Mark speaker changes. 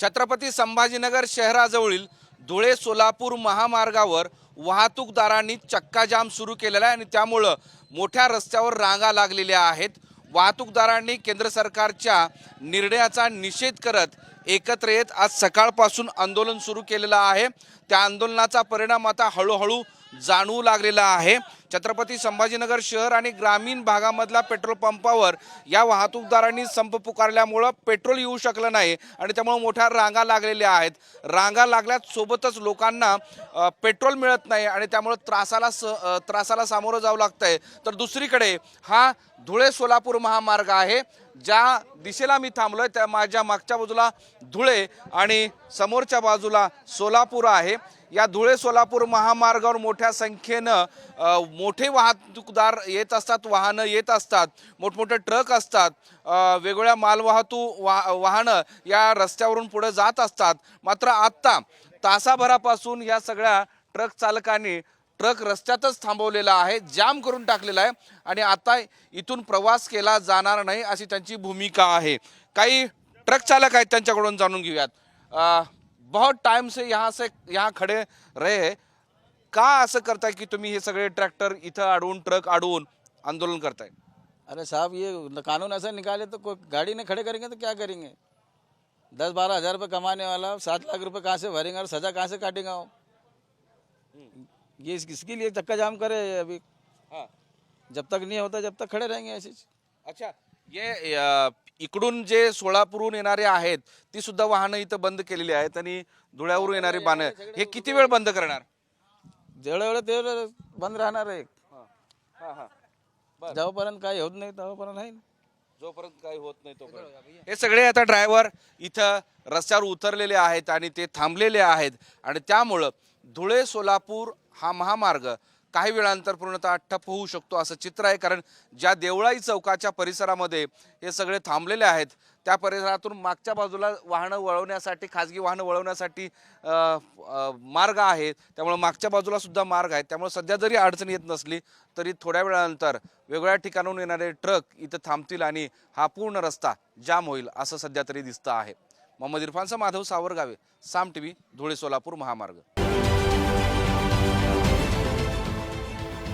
Speaker 1: छत्रपती संभाजीनगर शहराजवळील धुळे सोलापूर महामार्गावर वाहतूकदारांनी चक्काजाम सुरू केलेला आहे आणि त्यामुळं मोठ्या रस्त्यावर रांगा लागलेल्या आहेत. वाहतूकदारांनी केंद्र सरकारच्या निर्णयाचा निषेध करत एकत्र येत आज सकाळपासून आंदोलन सुरू केलेलं आहे. त्या आंदोलनाचा परिणाम आता हळूहळू जाणवू लागलेला आहे. छत्रपती संभाजीनगर शहर आणि ग्रामीण भागामधल्या पेट्रोल पंपावर या वाहतूकदारांनी संप पुकारल्यामुळं पेट्रोल येऊ शकलं नाही आणि त्यामुळे मोठ्या रांगा लागलेल्या आहेत. रांगा लागल्यात सोबतच लोकांना पेट्रोल मिळत नाही आणि त्यामुळं त्रासाला स त्रासाला सामोरं जावं लागतंय. तर दुसरीकडे हा धुळे सोलापूर महामार्ग आहे. ज्या दिशेला मी थांबलो आहे त्या माझ्या मागच्या बाजूला धुळे आणि समोरच्या बाजूला सोलापूर आहे. या धुळे सोलापूर महामार्गावर मोठ्या संख्येनं मोठे वाहतूकदार येत असतात वाहनं येत असतात मोठमोठे ट्रक असतात वेगवेगळ्या मालवाहतू वा वाहनं या रस्त्यावरून पुढे जात असतात. मात्र आत्ता तासाभरापासून या सगळ्या ट्रक चालकांनी ट्रक रस्त्यातच थांबवलेला आहे जाम करून टाकलेला आहे आणि आता इथून प्रवास केला जाणार नाही अशी त्यांची भूमिका आहे. काही ट्रक चालक आहेत त्यांच्याकडून जाणून घेऊयात. बहुत टाइम से यहाँ से यहाँ खडे रहे का असं करताय की तुम्ही हे सगळे ट्रॅक्टर इथं अडवून ट्रक अडवून आंदोलन करताय?
Speaker 2: अरे साहब ये कानून ऐसा निकाले तो कोई गाड़ी खड़े करेंगे तो क्या करेंगे? दस बारह हजार रुपये कमाने वाला सात लाख रुपये कहाँ से भरेंगे और सजा कहाँ से काटेंगे वो? ये इस- इसके लिए चक्का जाम करे अभी।
Speaker 1: हाँ।
Speaker 2: जब तक नहीं होता जब तक खड़े रहेंगे ऐसे। ही।
Speaker 1: अच्छा ये अ, इकडून जे सोलापूरहून येणारे आहेत ती सुद्धा वाहनं इथं बंद केलेली आहेत आणि धुळ्यावरून येणारी बाणं. हे किती वेळ बंद करणार?
Speaker 2: जेवढे वेळे तेवढे बंद राहणार आहे.
Speaker 1: हा. हा
Speaker 2: जेव्हापर्यंत काही होत नाही तेव्हापर्यंत आहे
Speaker 1: जोपर्यंत काही होत नाही तोपर्यंत. हे सगळे आता ड्रायव्हर इथं रस्त्यावर उतरलेले आहेत आणि ते थांबलेले आहेत. आणि त्यामुळं धुळे सोलापूर हा महामार्ग काही वेळानंतर पूर्णतः ठप्प होऊ शकतो असं चित्र आहे कारण ज्या देवळाई चौकाच्या परिसरामध्ये हे सगळे थांबलेले आहेत त्या परिसरातून मागच्या बाजूला वाहनं वळवण्यासाठी खाजगी वाहनं वळवण्यासाठी मार्ग आहे. त्यामुळे मागच्या बाजूला सुद्धा मार्ग आहे. त्यामुळे सध्या जरी अडचण येत नसली तरी थोड्या वेळानंतर वेगवेगळ्या ठिकाणाहून येणारे ट्रक इथं थांबतील आणि हा पूर्ण रस्ता जाम होईल असं सध्या तरी दिसतं आहे. मोहम्मद इरफानचा माधव सावरगावे साम टीव्ही धुळे सोलापूर महामार्ग.